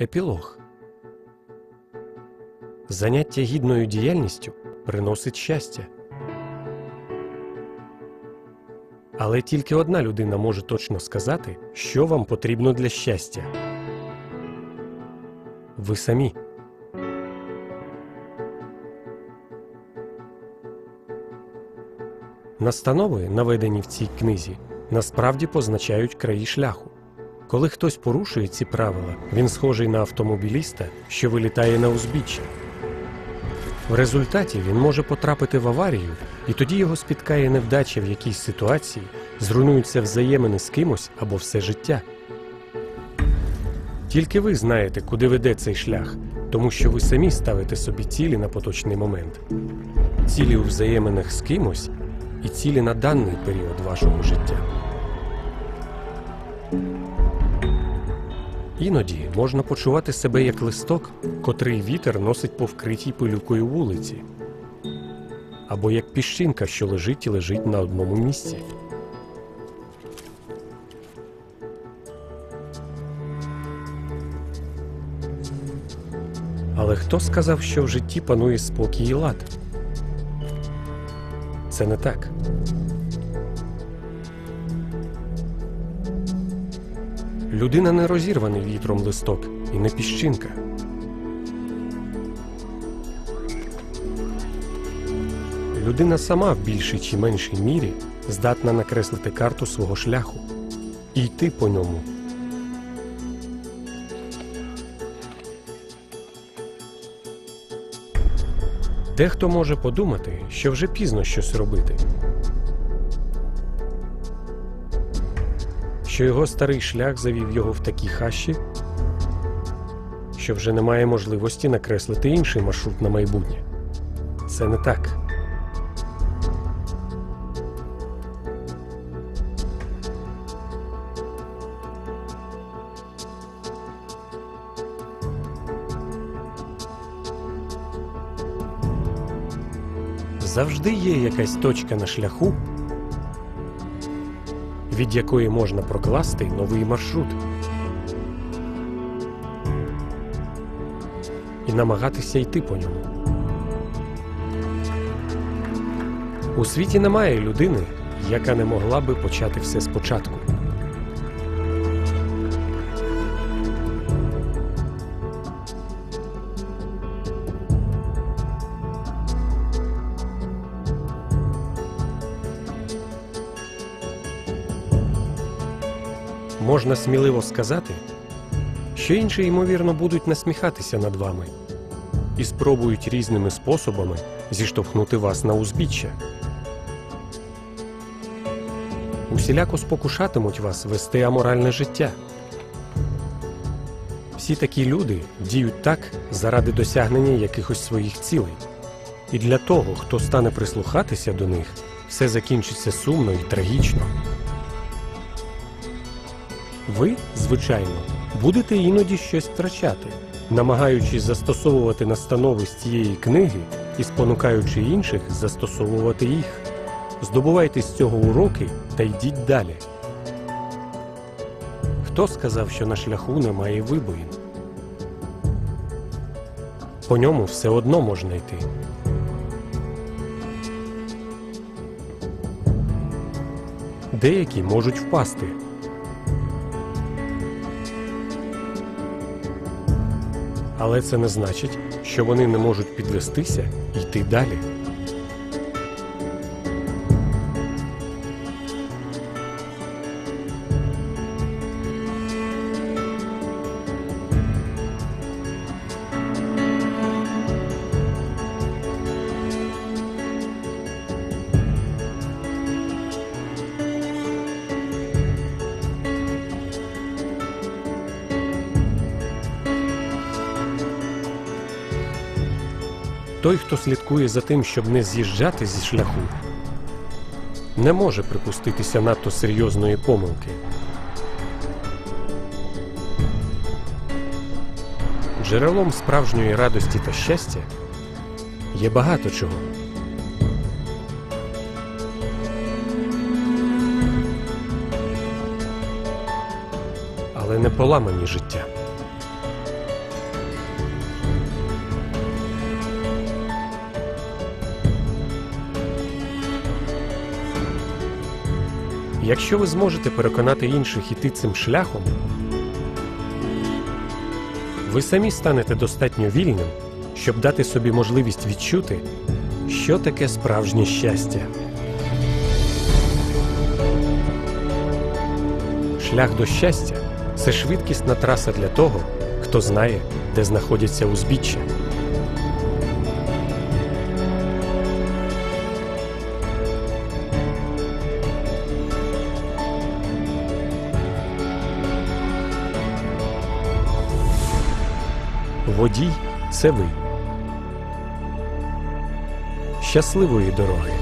Епілог Заняття гідною діяльністю приносить щастя. Але тільки одна людина може точно сказати, що вам потрібно для щастя. Ви самі. Настанови, наведені в цій книзі, насправді позначають краї шляху. Коли хтось порушує ці правила, він схожий на автомобіліста, що вилітає на узбіччя. В результаті він може потрапити в аварію, і тоді його спіткає невдача в якійсь ситуації, зруйнуються взаємини з кимось або все життя. Тільки ви знаєте, куди веде цей шлях, тому що ви самі ставите собі цілі на поточний момент, цілі у взаєминах з кимось і цілі на даний період вашого життя. Іноді можна почувати себе як листок, котрий вітер носить по вкритій пилюкою вулиці, або як піщинка, що лежить і лежить на одному місці. Але хто сказав, що в житті панує спокій і лад? Це не так. Людина не розірваний вітром листок і не піщинка. Людина сама в більшій чи меншій мірі здатна накреслити карту свого шляху і йти по ньому. Дехто може подумати, що вже пізно щось робити. Що його старий шлях завів його в такі хащі, що вже немає можливості накреслити інший маршрут на майбутнє. Це не так. Завжди є якась точка на шляху, від якої можна прокласти новий маршрут і намагатися йти по ньому. У світі немає людини, яка не могла би почати все спочатку. Можна сміливо сказати, що інші, ймовірно, будуть насміхатися над вами і спробують різними способами зіштовхнути вас на узбіччя. Усіляко спокушатимуть вас вести аморальне життя. Всі такі люди діють так заради досягнення якихось своїх цілей. І для того, хто стане прислухатися до них, все закінчиться сумно і трагічно. Ви, звичайно, будете іноді щось втрачати, намагаючись застосовувати настанови з цієї книги і спонукаючи інших застосовувати їх. Здобувайте з цього уроки та йдіть далі. Хто сказав, що на шляху немає вибоїн? По ньому все одно можна йти. Деякі можуть впасти. Але це не значить, що вони не можуть підвестися і йти далі. Той, хто слідкує за тим, щоб не з'їжджати зі шляху, не може припуститися надто серйозної помилки. Джерелом справжньої радості та щастя є багато чого. але не поламані життя. Якщо ви зможете переконати інших іти цим шляхом, ви самі станете достатньо вільним, щоб дати собі можливість відчути, що таке справжнє щастя. Шлях до щастя це швидкісна траса для того, хто знає, де знаходяться узбіччя. Водій це ви. Щасливої дороги!